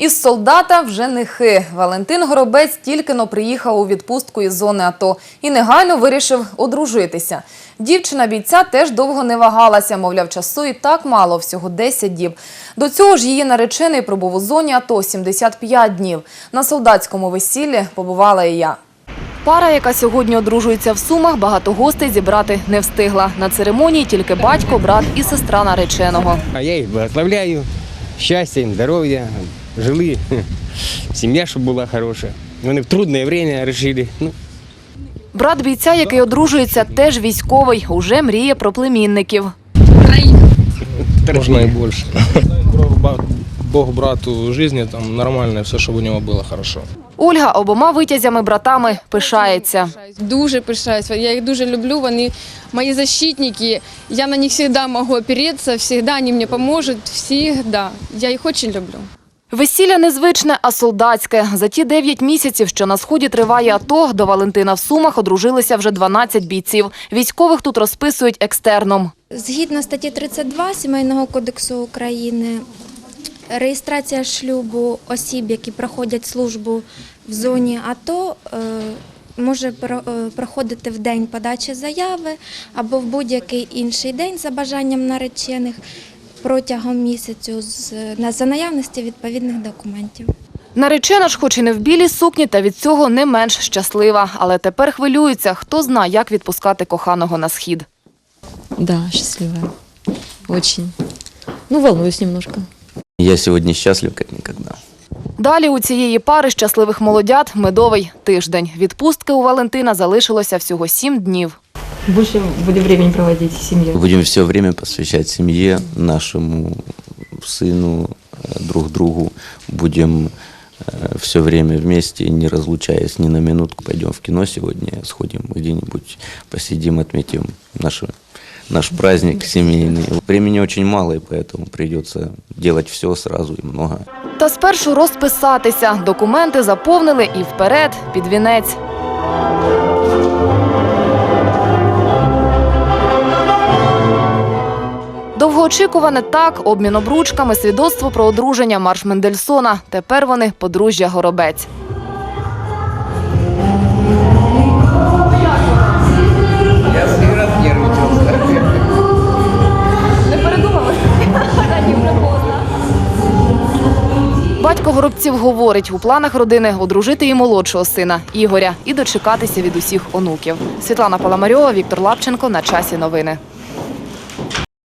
Із солдата вже не хи. Валентин Горобець тільки но приїхав у відпустку із зони АТО і негайно вирішив одружитися. Дівчина бійця теж довго не вагалася, мовляв, часу і так мало, всього 10 діб. До цього ж її наречений пробув у зоні АТО 75 днів. На солдатському весіллі побувала і я. Пара, яка сьогодні одружується в Сумах, багато гостей зібрати не встигла. На церемонії тільки батько, брат і сестра нареченого. А я їх благословляю. Щастя їм, здоров'я, жили, сім'я, щоб була хороша. Вони в трудне время вирішили. Ну, Брат бійця, який одружується, теж військовий, уже мріє про племінників. Можно и больше. Бог брату жизни, там нормально, все, чтобы у него было хорошо. Ольга обома витязями братами пишається. Дуже пишаюсь. Я їх дуже люблю. Вони мої защитники. Я на них завжди можу опереться, завжди вони мені поможуть. Всегда. Я їх дуже люблю. Весілля незвичне, а солдатське. За ті 9 місяців, що на сході триває АТО, до Валентина в Сумах одружилися вже 12 бійців. Військових тут розписують екстерном. Згідно статті 32 Сімейного кодексу України, реєстрація шлюбу осіб, які проходять службу в зоні АТО, е, може е, проходити в день подачі заяви або в будь-який інший день за бажанням наречених протягом місяцю за наявності відповідних документів. Наречена ж, хоч і не в білій сукні, та від цього не менш щаслива. Але тепер хвилюється, хто зна, як відпускати коханого на схід. Да, счастливая. Очень. Ну, волнуюсь немножко. Я сегодня счастлив как никогда. Далі у цієї пари щасливих молодят медовий тиждень. Відпустки у Валентина залишилося всього 7 днів. Больше будем времени проводить с семьей. Будем все время посвящать семье, нашему сыну, э, друг другу. Будем все время вместе, не разлучаясь ни на минутку. Пойдем в кино сегодня, сходим где-нибудь, посидим, отметим нашу, наш праздник семейный. Времени очень мало, и поэтому придется делать все сразу и много. Та спершу розписатися. Документи заповнили і вперед під вінець. Довгоочікуване так, обмін обручками, свідоцтво про одруження Марш Мендельсона. Тепер вони подружжя Горобець. Батько Горобців говорить, у планах родини одружити і молодшого сина Ігоря і дочекатися від усіх онуків. Світлана Паламарьова, Віктор Лапченко. На часі новини.